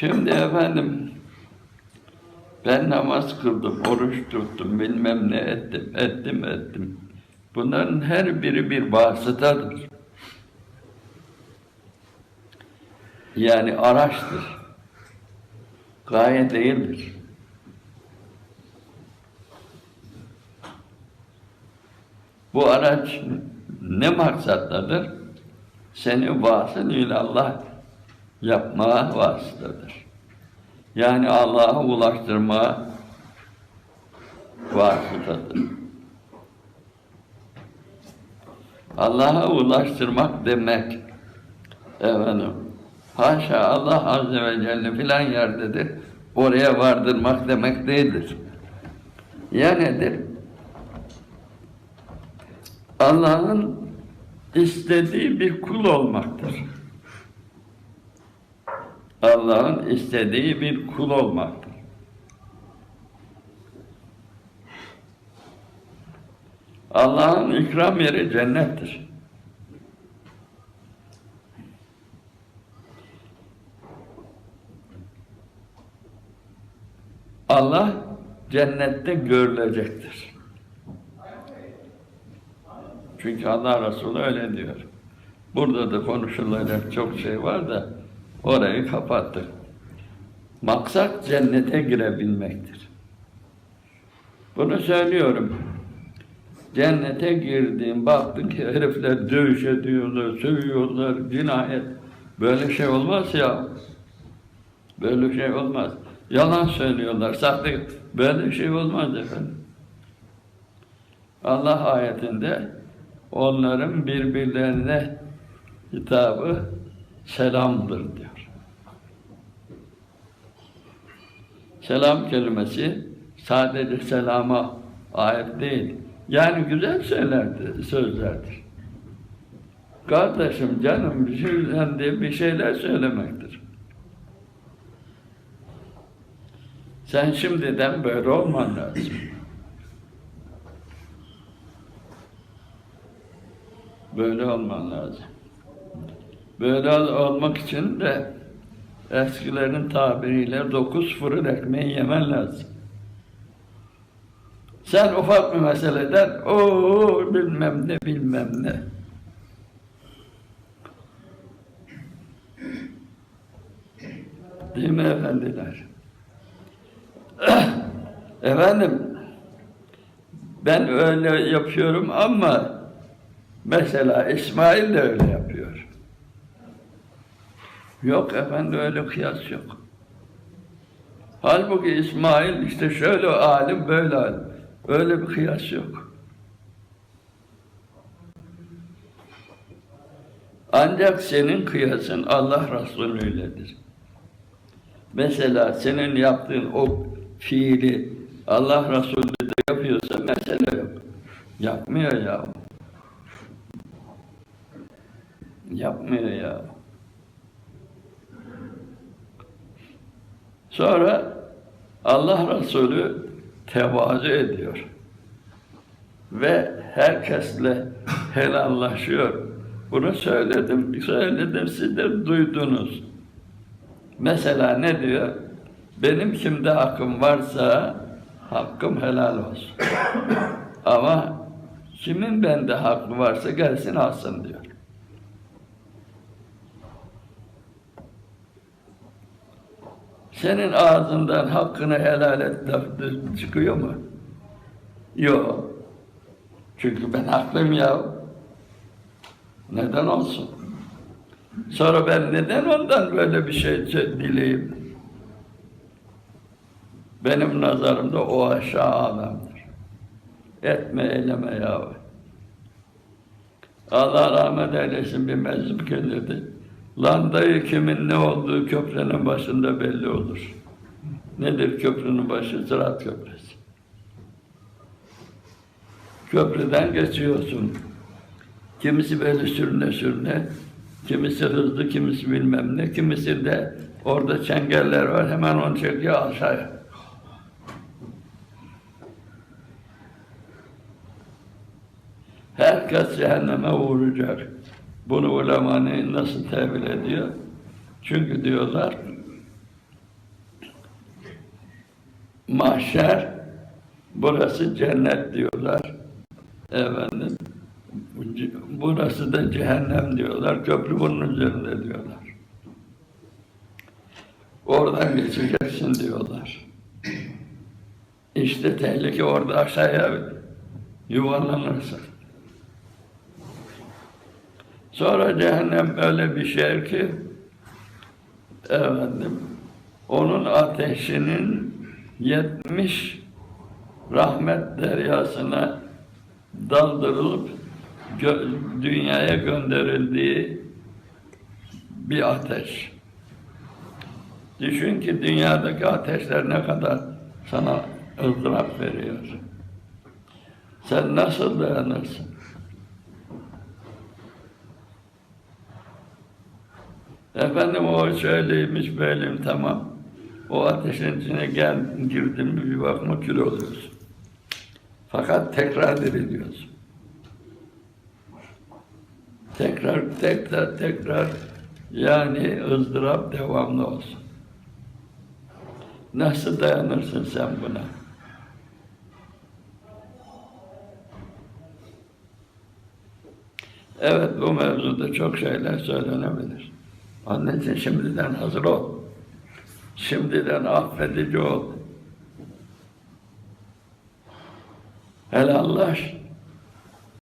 Şimdi efendim ben namaz kıldım, oruç tuttum, bilmem ne ettim, ettim, ettim. Bunların her biri bir vasıtadır. Yani araçtır. Gaye değildir. Bu araç ne maksattadır? Seni vasıl ilallah yapmaya vasıtadır. Yani Allah'a ulaştırmaya vasıtadır. Allah'a ulaştırmak demek efendim haşa Allah Azze ve Celle filan yerdedir oraya vardırmak demek değildir. Ya nedir? Allah'ın istediği bir kul olmaktır. Allah'ın istediği bir kul olmaktır. Allah'ın ikram yeri cennettir. Allah cennette görülecektir. Çünkü Allah Resulü öyle diyor. Burada da konuşulacak çok şey var da orayı kapattık. Maksat cennete girebilmektir. Bunu söylüyorum. Cennete girdiğim baktım ki herifler dövüş ediyorlar, sövüyorlar, cinayet. Böyle şey olmaz ya. Böyle şey olmaz. Yalan söylüyorlar, sahte. Böyle şey olmaz efendim. Allah ayetinde onların birbirlerine hitabı selamdır diyor. Selam kelimesi sadece selama ait değil. Yani güzel şeylerdir, sözlerdir. Kardeşim, canım, şeyden diye bir şeyler söylemektir. Sen şimdiden böyle olman lazım. Böyle olman lazım. Böyle olmak için de eskilerin tabiriyle dokuz fırın ekmeği yemen lazım. Sen ufak bir meseleden o bilmem ne bilmem ne. Değil mi efendiler? Efendim ben öyle yapıyorum ama mesela İsmail de öyle yapıyor. Yok efendim öyle kıyas yok. Halbuki İsmail işte şöyle alim böyle alim. Öyle bir kıyas yok. Ancak senin kıyasın Allah Resulü iledir. Mesela senin yaptığın o fiili Allah Resulü de yapıyorsa mesele yok. Yapmıyor ya. Yapmıyor ya. Sonra Allah Resulü tevazu ediyor. Ve herkesle helallaşıyor. Bunu söyledim, söyledim siz de duydunuz. Mesela ne diyor? Benim kimde hakkım varsa hakkım helal olsun. Ama kimin bende hakkı varsa gelsin alsın diyor. Senin ağzından hakkını helal et çıkıyor mu? Yok. Çünkü ben haklıyım ya. Neden olsun? Sonra ben neden ondan böyle bir şey dileyim? Benim nazarımda o aşağı adamdır. Etme eyleme ya. Allah rahmet eylesin bir meczup gelirdi. Lan dayı kimin ne olduğu köprünün başında belli olur. Nedir köprünün başı? Sırat köprüsü. Köprüden geçiyorsun. Kimisi böyle sürüne sürüne, kimisi hızlı, kimisi bilmem ne, kimisi de orada çengeller var, hemen onu çekiyor aşağıya. Herkes cehenneme uğrayacak. Bunu ulema nasıl tevil ediyor? Çünkü diyorlar, mahşer, burası cennet diyorlar. Efendim, burası da cehennem diyorlar. Köprü bunun üzerinde diyorlar. Oradan geçeceksin diyorlar. İşte tehlike orada aşağıya yuvarlanırsın. Sonra cehennem öyle bir şey ki efendim onun ateşinin 70 rahmet deryasına daldırılıp gö- dünyaya gönderildiği bir ateş. Düşün ki dünyadaki ateşler ne kadar sana ızdırap veriyor. Sen nasıl dayanırsın? Efendim o şöyleymiş böyleyim tamam. O ateşin içine gel, girdin bir bakma kül oluyorsun. Fakat tekrar diriliyorsun. Tekrar, tekrar, tekrar yani ızdırap devamlı olsun. Nasıl dayanırsın sen buna? Evet bu mevzuda çok şeyler söylenebilir. Onun için şimdiden hazır ol. Şimdiden affedici ol. Helallaş.